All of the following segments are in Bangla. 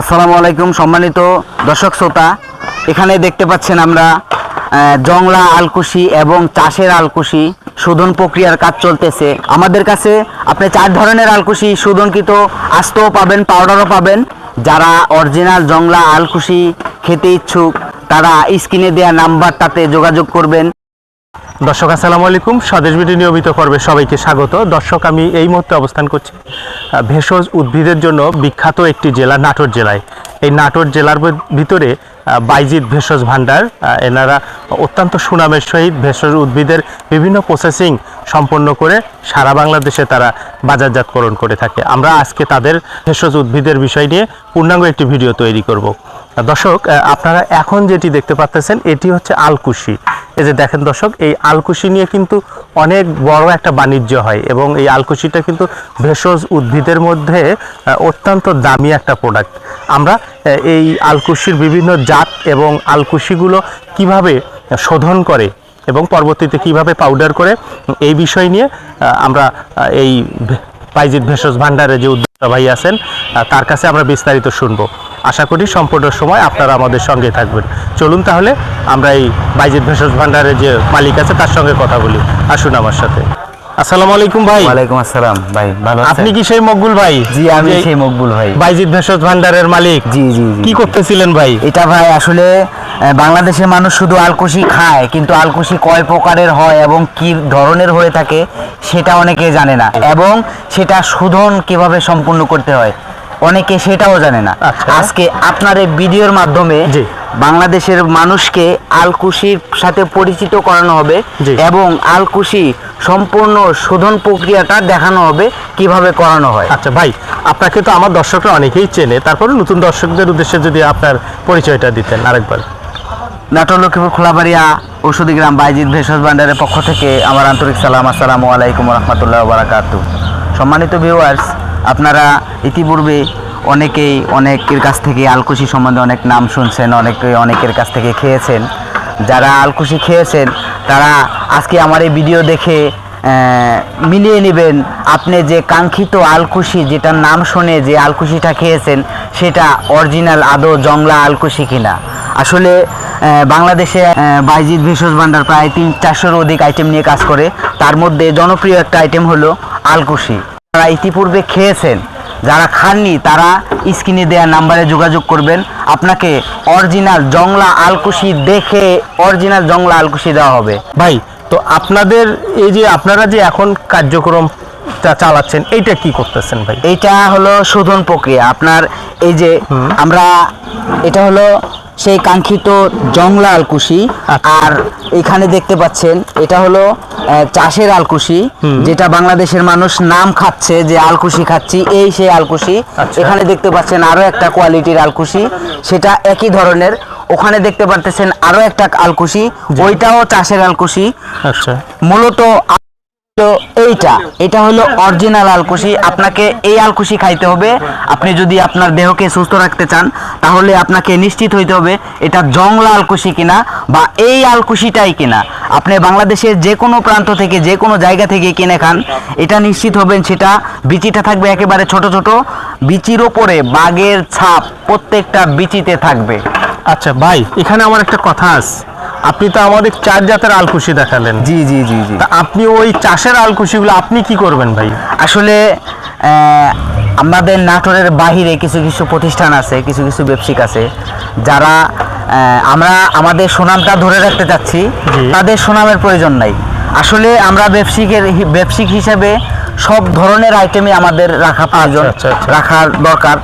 আসসালামু আলাইকুম সম্মানিত দর্শক শ্রোতা। এখানে দেখতে পাচ্ছেন আমরা জংলা আলকুশি এবং চাষের আলকুশি শোধন প্রক্রিয়ার কাজ চলতেছে। আমাদের কাছে আপনি চার ধরনের আলকুশি শোধনকৃত আস্তও পাবেন পাউডারও পাবেন। যারা অরিজিনাল জংলা আলকুশি খেতে ইচ্ছুক, তারা স্ক্রিনে দেওয়া নাম্বারটাতে যোগাযোগ করবেন। দর্শক, আসসালামু আলাইকুম। স্বদেশ বিটি নিয়মিত পর্বে সবাইকে স্বাগত। দর্শক, আমি এই মুহূর্তে অবস্থান করছি ভেষজ উদ্ভিদের জন্য বিখ্যাত একটি জেলা, নাটোর জেলায়। এই নাটোর জেলার ভিতরে বাইজিৎ ভেষজ ভাণ্ডার এনারা অত্যন্ত সুনামের সহিত ভেষজ উদ্ভিদের বিভিন্ন প্রসেসিং সম্পন্ন করে সারা বাংলাদেশে তারা বাজারজাতকরণ করে থাকে। আমরা আজকে তাদের ভেষজ উদ্ভিদের বিষয় নিয়ে পূর্ণাঙ্গ একটি ভিডিও তৈরি করব। দর্শক আপনারা এখন যেটি দেখতে পাচ্ছেন এটি হচ্ছে আলকুশি। এই যে দেখেন দর্শক, এই আলকুশি নিয়ে কিন্তু অনেক বড় একটা বাণিজ্য হয় এবং এই আলকুশিটা কিন্তু ভেষজ উদ্ভিদের মধ্যে অত্যন্ত দামি একটা প্রোডাক্ট আমরা এই আলকুশির বিভিন্ন জাত এবং আলকুশিগুলো কীভাবে শোধন করে এবং পরবর্তীতে কীভাবে পাউডার করে, এই বিষয় নিয়ে আমরা এই পাইজিৎ ভেষজ ভাণ্ডারে যে উদ্যোক্তা ভাই আছেন তার কাছে আমরা বিস্তারিত শুনব। আশা করি সম্পূর্ণ সময় আপনারা আমাদের সঙ্গে থাকবেন। চলুন তাহলে আমরা এই বাইজিৎ ভেষজ ভাণ্ডারের যে মালিক আছে তার সঙ্গে কথা বলি। আসুন আমার সাথে। আসসালামু আলাইকুম ভাই। ওয়ালাইকুম আসসালাম ভাই ভালো আপনি কি সেই মকবুল ভাই? জি আমি সেই মকবুল ভাই। বাইজিৎ ভেষজ ভাণ্ডারের মালিক। জি জি কি করতেছিলেন ভাই? এটা ভাই আসলে বাংলাদেশের মানুষ শুধু আলকুশি খায় কিন্তু আলকুশি কয় প্রকারের হয় এবং কি ধরনের হয়ে থাকে সেটা অনেকে জানে না। এবং সেটা শোধন কীভাবে সম্পূর্ণ করতে হয় অনেকে সেটাও জানে না আচ্ছা। আজকে আপনার এই ভিডিওর মাধ্যমে। বাংলাদেশের মানুষকে আলকুশির সাথে পরিচিত করানো হবে। এবং আলকুশি সম্পূর্ণ শোধন প্রক্রিয়াটা দেখানো হবে কীভাবে করানো হয় আচ্ছা ভাই আপনাকে তো আমার দর্শকরা অনেকেই চেনে তারপরে নতুন দর্শকদের উদ্দেশ্যে যদি আপনার পরিচয়টা দিতেন আরেকবার নাটোর লক্ষ্মীপুর খোলাবাড়িয়া ঔষধি গ্রাম বাইজিৎ ভেষজ ভান্ডারের পক্ষ থেকে আমার আন্তরিক সালাম আসসালামু আলাইকুম রহমতুল্লাহ বারাকাতু সম্মানিত ভিউয়ার্স আপনারা ইতিপূর্বে অনেকেই অনেকের কাছ থেকে আলকুশি সম্বন্ধে অনেক নাম শুনছেন, অনেকে অনেকের কাছ থেকে খেয়েছেন। যারা আলকুশি খেয়েছেন, তারা আজকে আমার এই ভিডিও দেখে মিলিয়ে নেবেন আপনি যে কাঙ্ক্ষিত আলকুশি, যেটার নাম শুনে যে আলকুশিটা খেয়েছেন, সেটা অরিজিনাল আদৌ জংলা আলকুশি কিনা। আসলে বাংলাদেশে বাইজিৎ ভেষজ ভান্ডার প্রায় তিন চারশোর অধিক আইটেম নিয়ে কাজ করে। তার মধ্যে জনপ্রিয় একটা আইটেম হলো আলকুশি। যারা ইতিপূর্বে খেয়েছেন। যারা খাননি, তারা স্ক্রিনে দেওয়া নাম্বারে যোগাযোগ করবেন। আপনাকে অরিজিনাল জংলা আলকুশি দেখে অরিজিনাল জংলা আলকুশি দেওয়া হবে। ভাই, তো আপনাদের এই যে, আপনারা যে এখন কার্যক্রমটা চালাচ্ছেন এইটা কি করতেছেন ভাই? এইটা হলো শোধন প্রক্রিয়া। আপনার এই যে আমরা এটা হলো সেই কাঙ্ক্ষিত জংলা আলকুশি। আচ্ছা। আর এখানে দেখতে পাচ্ছেন এটা হলো চাষের আলকুশি যেটা বাংলাদেশের মানুষ নাম খাচ্ছে যে আলকুশি খাচ্ছি এই সেই আলকুশি। আচ্ছা। এখানে দেখতে পাচ্ছেন আরও একটা কোয়ালিটির আলকুশি সেটা একই ধরনের। ওখানে দেখতে পারতেছেন আরও একটা আলকুশি ওইটাও চাষের আলকুশি। আচ্ছা। মূলত হলো এইটা, এটা হলো অরিজিনাল আলকুশি। আপনাকে এই আলকুশি খাইতে হবে। আপনি যদি আপনার দেহকে সুস্থ রাখতে চান, তাহলে আপনাকে নিশ্চিত হইতে হবে এটা জংলা আলকুশি কিনা বা এই আলকুশিটাই কিনা। আপনি বাংলাদেশের যে কোনো প্রান্ত থেকে যে কোনো জায়গা থেকে কিনে খান। এটা নিশ্চিত হবেন সেটা বিচিটা থাকবে একেবারে ছোট ছোট। বিচির ওপরে বাঘের ছাপ প্রত্যেকটা বিচিতে থাকবে। আচ্ছা ভাই, এখানে আমার একটা কথা আছে। আপনি তো আমাদের চার জাতের আলকুশি দেখালেন। জি জি জি জি। আপনি ওই চাষের আলকুশিগুলো আপনি কি করবেন ভাই? আসলে আমাদের নাটোরের বাহিরে কিছু কিছু প্রতিষ্ঠান আছে কিছু কিছু ব্যবসায়িক আছে যারা আমরা আমাদের সুনামটা ধরে রাখতে চাচ্ছি। তাদের সুনামের প্রয়োজন নাই। আসলে আমরা ব্যবসায়িকের হি- ব্যবসায়িক হিসাবে সব ধরনের আইটেমই আমাদের রাখা প্রয়োজন আচ্ছা, আচ্ছা। রাখার দরকার।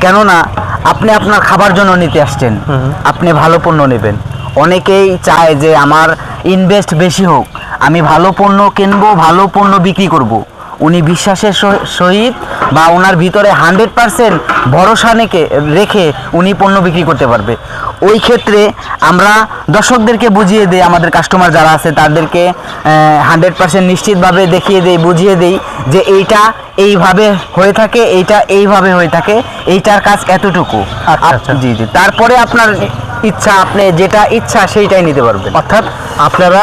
কেননা আপনি আপনার খাবার জন্য নিতে আসছেন। আপনি ভালো পণ্য নেবেন। অনেকেই চায় যে আমার ইনভেস্ট বেশি হোক আমি ভালো পণ্য কিনবো ভালো পণ্য বিক্রি করব। উনি বিশ্বাসের সহ- সহিত বা ওনার ভিতরে হান্ড্রেড পারসেন্ট ভরসা নেকে রেখে উনি পণ্য বিক্রি করতে পারবে ওই ক্ষেত্রে আমরা দর্শকদেরকে বুঝিয়ে দিই আমাদের কাস্টমার যারা আছে তাদেরকে হান্ড্রেড পার্সেন্ট নিশ্চিতভাবে দেখিয়ে দেই বুঝিয়ে দেই যে এইটা এইভাবে হয়ে থাকে এইটা এইভাবে হয়ে থাকে এইটার কাজ এতটুকু আচ্ছা, আচ্ছা। জি জি তারপরে আপনার ইচ্ছা আপনি যেটা ইচ্ছা সেইটাই নিতে পারবেন অর্থাৎ আপনারা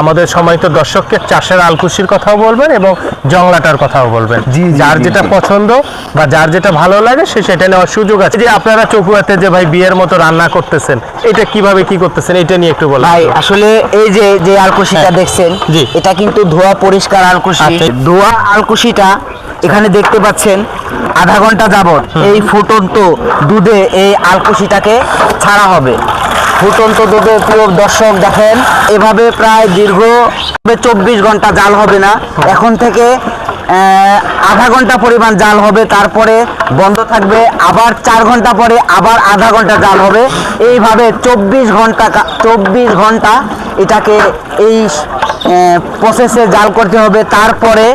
আমাদের সময়ত দর্শককে চাষের আলকুশির কথাও বলবেন এবং জংলাটার কথাও বলবেন জি, যার যেটা পছন্দ বা যার যেটা ভালো লাগে সে সেটা নেওয়ার সুযোগ আছে যে আপনারা চকুয়াতে যে ভাই বিয়ের মতো রান্না করতেছেন এটা কীভাবে কি করতেছেন এটা নিয়ে একটু বলেন ভাই আসলে এই যে যে আলকুশিটা হ্যাঁ। দেখছেন। এটা কিন্তু ধোয়া পরিষ্কার আলকুশি আচ্ছা। ধোয়া আলকুশিটা এখানে দেখতে পাচ্ছেন আধা ঘণ্টা যাবত এই ফুটন্ত দুধে এই আলকুশিটাকে ছাড়া হবে। ফুটন্ত দুধে প্রিয় দর্শক দেখেন এভাবে প্রায় দীর্ঘ চব্বিশ ঘণ্টা জাল হবে না। এখন থেকে আধা ঘণ্টা পরিমাণ জাল হবে তারপরে বন্ধ থাকবে। আবার চার ঘণ্টা পরে আবার আধা ঘণ্টা জাল হবে। এইভাবে চব্বিশ ঘণ্টা চব্বিশ ঘণ্টা এটাকে এই প্রসেসে জাল করতে হবে। তারপরে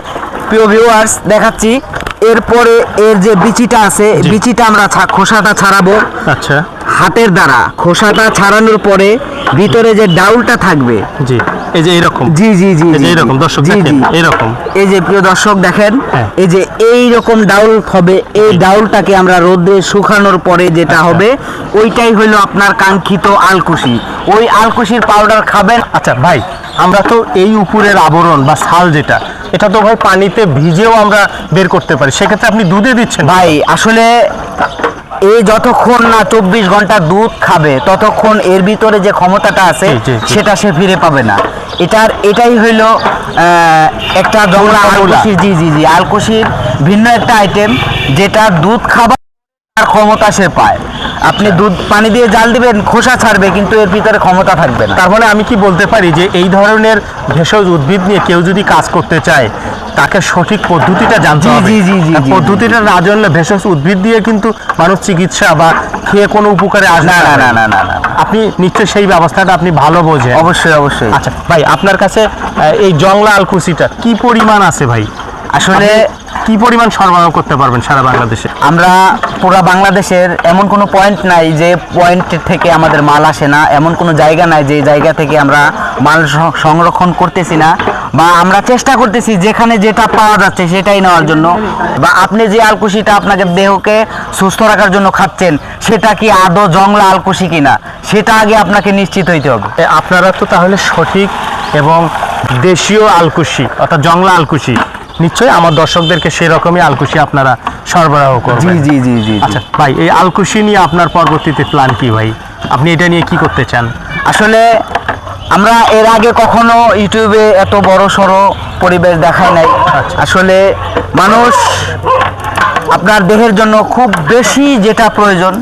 প্রিয় ভিউয়ার্স দেখাচ্ছি। এরপরে এর যে বিচিটা আছে বিচিটা আমরা খোসাটা ছাড়াবো। আচ্ছা। হাতের দ্বারা। খোসাটা ছাড়ানোর পরে ভিতরে যে ডাউলটা থাকবে। জি এই যে এরকম। জি জি জি এই যে এরকম দর্শক দেখেন এরকম। এই যে প্রিয় দর্শক দেখেন হ্যাঁ। এই যে এই রকম ডাউল হবে এই ডাউলটাকে আমরা রোদে শুকানোর পরে যেটা আচ্ছা। হবে ওইটাই হলো আপনার কাঙ্ক্ষিত আলকুশি। ওই আলকুশির পাউডার খাবেন। আচ্ছা ভাই আমরা তো এই উপরের আবরণ বা ছাল যেটা এটা তো ভাই পানিতে ভিজেও আমরা বের করতে পারি সেক্ষেত্রে আপনি দুধে দিচ্ছেন ভাই আসলে এই যতক্ষণ না চব্বিশ ঘণ্টা দুধ খাবে ততক্ষণ এর ভিতরে যে ক্ষমতাটা আছে। সেটা সে ফিরে পাবে না এটার এটাই হইল আহ, একটা জংলা। আলকুশির জি জি জি আলকুশির ভিন্ন একটা আইটেম যেটা দুধ খাবার তার ক্ষমতা সে পায়। আপনি দুধ পানি দিয়ে জাল দিবেন খোসা ছাড়বে কিন্তু এর ভিতরে ক্ষমতা থাকবে না। তার মানে আমি কি বলতে পারি যে এই ধরনের ভেষজ উদ্ভিদ নিয়ে কেউ যদি কাজ করতে চায় তাকে সঠিক পদ্ধতিটা জানতে হবে। জি, জি, জি, পদ্ধতিটা না জানলে ভেষজ উদ্ভিদ দিয়ে কিন্তু মানুষ চিকিৎসা বা খেয়ে কোনো উপকারে আসবে না না। না না না আপনি নিশ্চয়ই সেই ব্যবস্থাটা আপনি ভালো বোঝেন। অবশ্যই অবশ্যই। আচ্ছা ভাই আপনার কাছে এই জংলা আলকুচিটা কি পরিমাণ আছে ভাই? আসলে কি পরিমাণ সরবরাহ করতে পারবেন সারা বাংলাদেশে? আমরা পুরো বাংলাদেশের এমন কোনো পয়েন্ট নাই যে পয়েন্ট থেকে আমাদের মাল আসে না। এমন কোনো জায়গা নাই যে জায়গা থেকে আমরা মাল সংরক্ষণ করতেছি না বা আমরা চেষ্টা করতেছি যেখানে যেটা পাওয়া যাচ্ছে সেটাই নেওয়ার জন্য। বা আপনি যে আলকুশিটা আপনাকে দেহকে সুস্থ রাখার জন্য খাচ্ছেন সেটা কি আদৌ জংলা আলকুশি কিনা? সেটা আগে আপনাকে নিশ্চিত হইতে হবে। আপনারা তো তাহলে সঠিক এবং দেশীয় আলকুশি অর্থাৎ জংলা আলকুশি নিশ্চয়ই আমার দর্শকদেরকে সেরকমই আলকুশি আপনারা সরবরাহ জি করবেন জি জি জি। আচ্ছা ভাই এই আলকুশি নিয়ে আপনার পরবর্তীতে প্ল্যান কি ভাই? আপনি এটা নিয়ে কি করতে চান? আসলে আমরা এর আগে কখনো ইউটিউবে এত বড় সড়ো পরিবেশ দেখায় নাই। আচ্ছা। আসলে মানুষ আপনার দেহের জন্য খুব বেশি যেটা প্রয়োজন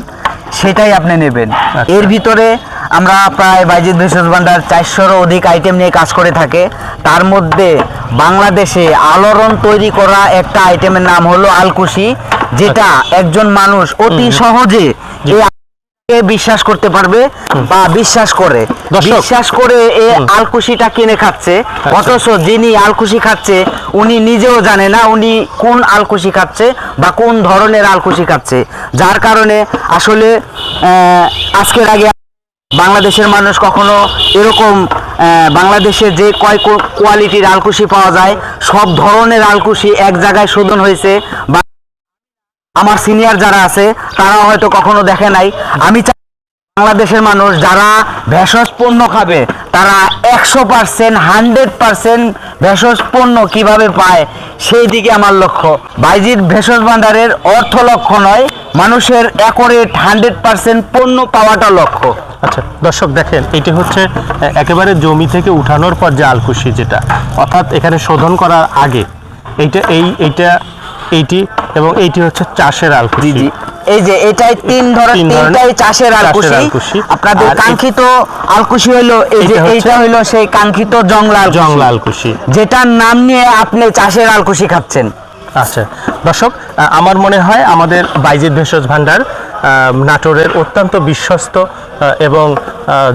সেটাই আপনি নেবেন। আচ্ছা। এর ভিতরে আমরা প্রায় বাইজিৎ ভেষজ ভান্ডার চারশোরও অধিক আইটেম নিয়ে কাজ করে থাকে। তার মধ্যে বাংলাদেশে আলোড়ন তৈরি করা একটা আইটেমের নাম হলো আলকুশি যেটা একজন মানুষ অতি সহজে বিশ্বাস করতে পারবে বা বিশ্বাস করে। বিশ্বাস করে এই আলকুশিটা কিনে খাচ্ছে। অথচ যিনি আলকুশি খাচ্ছে উনি নিজেও জানে না উনি কোন আলকুশি খাচ্ছে বা কোন ধরনের আলকুশি খাচ্ছে। যার কারণে আসলে আহ, আজকের আগে বাংলাদেশের মানুষ কখনো এরকম বাংলাদেশে যে কয় কোয়ালিটির আলকুশি পাওয়া যায়, সব ধরনের আলকুশি এক জায়গায় শোধন হয়েছে। আমার সিনিয়র যারা আছে তারা হয়তো কখনো দেখে নাই। আমি বাংলাদেশের মানুষ যারা ভেষজ পণ্য খাবে তারা একশো পার্সেন্ট হান্ড্রেড পার্সেন্ট ভেষজ পণ্য কীভাবে পায় সেই দিকে আমার লক্ষ্য। বাইজির ভেষজ ভান্ডারের অর্থ লক্ষ্য নয় মানুষের অ্যাকোরেট হান্ড্রেড পার্সেন্ট পণ্য পাওয়াটা লক্ষ্য। আচ্ছা দর্শক দেখেন এটি হচ্ছে একেবারে জমি থেকে উঠানোর পর যে আলকুশি যেটা অর্থাৎ এখানে শোধন করার আগে এইটা এই এইটা এইটি এবং এইটি হচ্ছে চাষের আলকুশি। এই যে এটাই তিন ধরনের তিনটাই চাষের আলকুশি। আপনাদের কাঙ্ক্ষিত আলকুশি হলো এই যে এইটা হলো সেই কাঙ্ক্ষিত জংলা আলকুশি। জংলা আলকুশি যেটার নাম নিয়ে আপনি চাষের আলকুশি খাচ্ছেন আচ্ছা দর্শক আমার মনে হয় আমাদের বাইজিৎ ভেষজ ভান্ডার নাটোরের অত্যন্ত বিশ্বস্ত এবং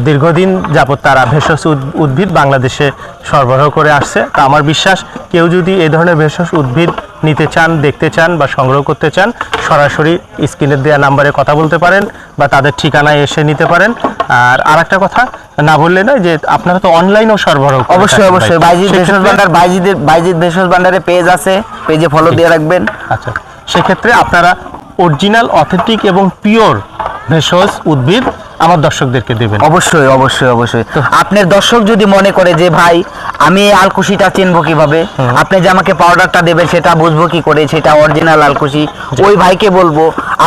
দীর্ঘদিন যাবৎ তারা ভেষজ উদ- উদ্ভিদ বাংলাদেশে সরবরাহ করে আসছে। তা আমার বিশ্বাস কেউ যদি এ ধরনের ভেষজ উদ্ভিদ নিতে চান দেখতে চান বা সংগ্রহ করতে চান সরাসরি স্ক্রিনের দেওয়া নাম্বারে কথা বলতে পারেন বা তাদের ঠিকানায় এসে নিতে পারেন। আর আরেকটা কথা না বললে নয় যে আপনারা তো অনলাইনেও সরবরাহ অবশ্যই অবশ্যই। বাইজিৎ ভেষজ ভান্ডার বাইজিদের বাইজিৎ ভেষজ ভান্ডারে পেজ আছে। পেজে ফলো দিয়ে রাখবেন। আচ্ছা। সেক্ষেত্রে আপনারা অরিজিনাল অথেন্টিক এবং পিওর ভেষজ উদ্ভিদ আমার দর্শকদেরকে দেবেন। অবশ্যই অবশ্যই অবশ্যই। আপনার দর্শক যদি মনে করে যে ভাই আমি এই আলকুশিটা চিনবো কীভাবে? আপনি যে আমাকে পাউডারটা দেবেন সেটা বুঝব কি করে? সেটা অরিজিনাল আলকুশি। ওই ভাইকে বলব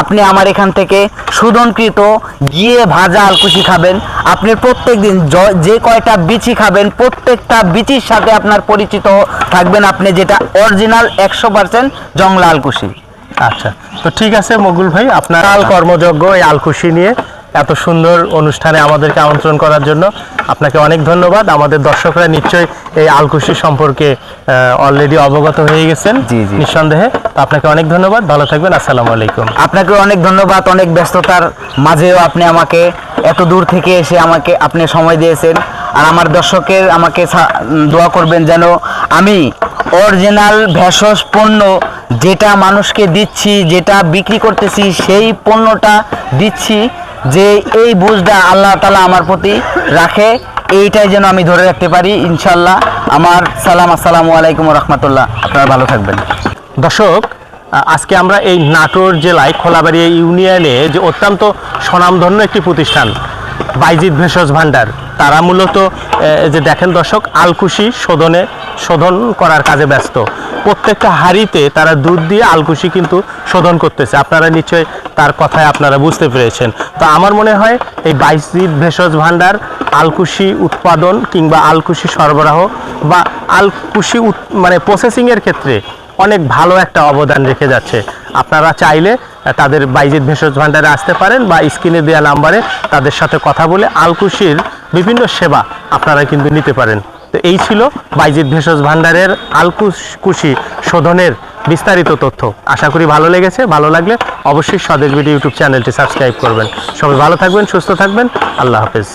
আপনি আমার এখান থেকে সুদনকৃত গিয়ে ভাজা আলকুশি খাবেন। আপনি প্রত্যেক দিন যে কয়টা বিচি খাবেন প্রত্যেকটা বিচির সাথে আপনার পরিচিত থাকবেন আপনি যেটা অরিজিনাল একশো পার্সেন্ট জংলা আলকুশি। আচ্ছা তো ঠিক আছে মগুল ভাই আপনার আল কর্মযজ্ঞ এই আলকুশি নিয়ে এত সুন্দর অনুষ্ঠানে আমাদেরকে আমন্ত্রণ করার জন্য। আপনাকে অনেক ধন্যবাদ। আমাদের দর্শকরা নিশ্চয়ই এই আলকুশি সম্পর্কে অলরেডি অবগত হয়ে গেছেন জি, জি। নিঃসন্দেহে। আপনাকে অনেক ধন্যবাদ। ভালো থাকবেন। আসসালামু আলাইকুম। আপনাকে অনেক ধন্যবাদ। অনেক ব্যস্ততার মাঝেও আপনি আমাকে এত দূর থেকে এসে আমাকে আপনি সময় দিয়েছেন। আর আমার দর্শকের আমাকে দোয়া করবেন যেন আমি অরিজিনাল ভেষজ পণ্য যেটা মানুষকে দিচ্ছি, যেটা বিক্রি করতেছি, সেই পণ্যটা দিচ্ছি যে এই বুঝটা আল্লাহ তালা আমার প্রতি রাখে। এইটাই যেন আমি ধরে রাখতে পারি। ইনশাল্লাহ আমার সালাম, আসসালামু আলাইকুম রহমতুল্লাহ আপনারা ভালো থাকবেন। দর্শক আজকে আমরা এই নাটোর জেলায় খোলাবাড়ি ইউনিয়নে যে অত্যন্ত স্বনামধন্য একটি প্রতিষ্ঠান বাইজিৎ ভেষজ ভাণ্ডার তারা মূলত যে দেখেন দর্শক, আলকুশি শোধনে, শোধন করার কাজে ব্যস্ত। প্রত্যেকটা হাঁড়িতে তারা দুধ দিয়ে আলকুশি কিন্তু শোধন করতেছে। আপনারা নিশ্চয়ই তার কথায় আপনারা বুঝতে পেরেছেন। তো আমার মনে হয় এই বাইজিৎ ভেষজ ভাণ্ডার, আলকুশি উৎপাদন কিংবা আলকুশি সরবরাহ বা আলকুশি মানে প্রসেসিংয়ের ক্ষেত্রে অনেক ভালো একটা অবদান রেখে যাচ্ছে। আপনারা চাইলে তাদের বাইজিৎ ভেষজ ভাণ্ডারে আসতে পারেন বা স্ক্রিনে দেওয়া নাম্বারে তাদের সাথে কথা বলে আলকুশির বিভিন্ন সেবা আপনারা কিন্তু নিতে পারেন। তো এই ছিল বাইজিৎ ভেষজ ভাণ্ডারের আলকুশকুশি শোধনের বিস্তারিত তথ্য। আশা করি ভালো লেগেছে, ভালো লাগলে অবশ্যই স্বদেশ ভিডিও ইউটিউব চ্যানেলটি সাবস্ক্রাইব করবেন। সবাই ভালো থাকবেন, সুস্থ থাকবেন। আল্লাহ হাফেজ।